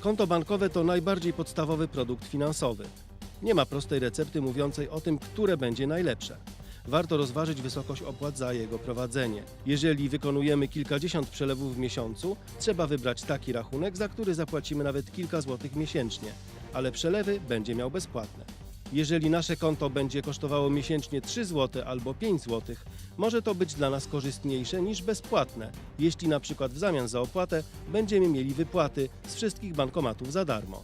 Konto bankowe to najbardziej podstawowy produkt finansowy. Nie ma prostej recepty mówiącej o tym, które będzie najlepsze. Warto rozważyć wysokość opłat za jego prowadzenie. Jeżeli wykonujemy kilkadziesiąt przelewów w miesiącu, trzeba wybrać taki rachunek, za który zapłacimy nawet kilka złotych miesięcznie, ale przelewy będzie miał bezpłatne. Jeżeli nasze konto będzie kosztowało miesięcznie 3 zł albo 5 zł, może to być dla nas korzystniejsze niż bezpłatne, jeśli na przykład w zamian za opłatę będziemy mieli wypłaty z wszystkich bankomatów za darmo.